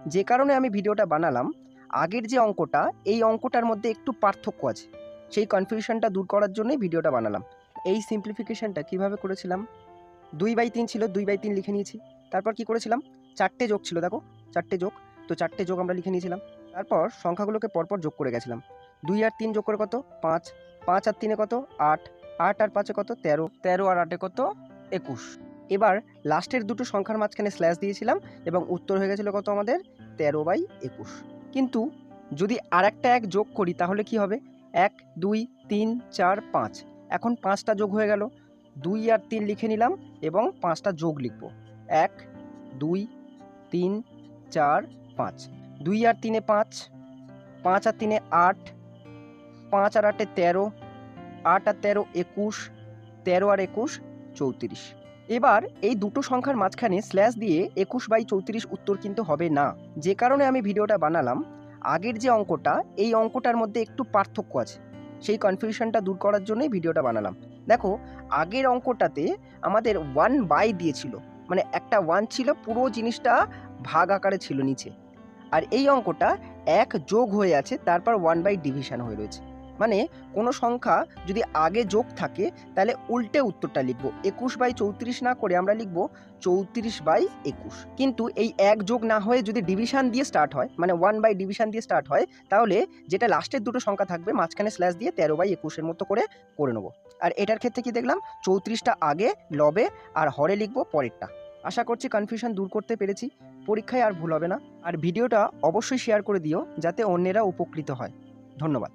যে কারণে আমি ভিডিওটা বানালাম, আগের যে অঙ্কটা, এই অঙ্কটার মধ্যে একটু পার্থক্য আছে। সেই কনফিউশনটা দূর করার জন্যই ভিডিওটা বানালাম। এই সিম্পলিফিকেশনটা কীভাবে করেছিলাম? দুই বাই তিন ছিল, দুই বাই তিন লিখে নিয়েছি। তারপর কি করেছিলাম? চারটে যোগ ছিল, দেখো, চারটে যোগ। তো চারটে যোগ আমরা লিখে নিয়েছিলাম। তারপর সংখ্যাগুলোকে পরপর যোগ করে গেছিলাম। দুই আর তিন যোগ করে কত? পাঁচ। পাঁচ আর তিনে কত? আট। আট আর পাঁচে কত? তেরো। তেরো আর আটে কত? একুশ। এবার লাস্টের দুটো সংখ্যার মাঝখানে স্ল্যাশ দিয়েছিলাম এবং উত্তর হয়ে গেছিল কত আমাদের? তেরো বাই একুশ। কিন্তু যদি আর একটা এক যোগ করি তাহলে কি হবে? এক, দুই, তিন, চার, পাঁচ। এখন পাঁচটা যোগ হয়ে গেল। দুই আর তিন লিখে নিলাম এবং পাঁচটা যোগ লিখব। এক, দুই, তিন, চার, পাঁচ। দুই আর তিনে পাঁচ পাঁচ আর তিনে আট, পাঁচ আর আটে তেরো, আট আর তেরো একুশ, তেরো আর একুশ, চৌত্রিশ। এবার এই দুটো সংখ্যার মাঝখানে স্ল্যাশ দিয়ে একুশ বাই চৌত্রিশ উত্তর কিন্তু হবে না। যে কারণে আমি ভিডিওটা বানালাম, আগের যে অঙ্কটা, এই অঙ্কটার মধ্যে একটু পার্থক্য আছে। সেই কনফিউশনটা দূর করার জন্যই ভিডিওটা বানালাম। দেখো, আগের অঙ্কটাতে আমাদের ওয়ান বাই দিয়েছিল। মানে একটা ওয়ান ছিল, পুরো জিনিসটা ভাগ আকারে ছিল নিচে। আর এই অঙ্কটা এক যোগ হয়ে আছে, তারপর ওয়ান বাই ডিভিশন হয়ে রয়েছে। মানে কোনো সংখ্যা যদি আগে যোগ থাকে, তাহলে উল্টে উত্তরটা লিখব। একুশ বাই চৌত্রিশ না করে আমরা লিখব চৌত্রিশ বাই একুশ। কিন্তু এই এক যোগ না হয়ে যদি ডিভিশন দিয়ে স্টার্ট হয় মানে ওয়ান বাই ডিভিশন দিয়ে স্টার্ট হয়, তাহলে যেটা লাস্টের দুটো সংখ্যা থাকবে, মাঝখানে স্ল্যাশ দিয়ে তেরো বাই একুশের মতো করে করে নেব। আর এটার ক্ষেত্রে কি দেখলাম? চৌত্রিশটা আগে লবে আর হরে লিখব পরেরটা। আশা করছি কনফিউশন দূর করতে পেরেছি। পরীক্ষায় আর ভুল হবে না। আর ভিডিওটা অবশ্যই শেয়ার করে দিও, যাতে অন্যেরা উপকৃত হয়। ধন্যবাদ।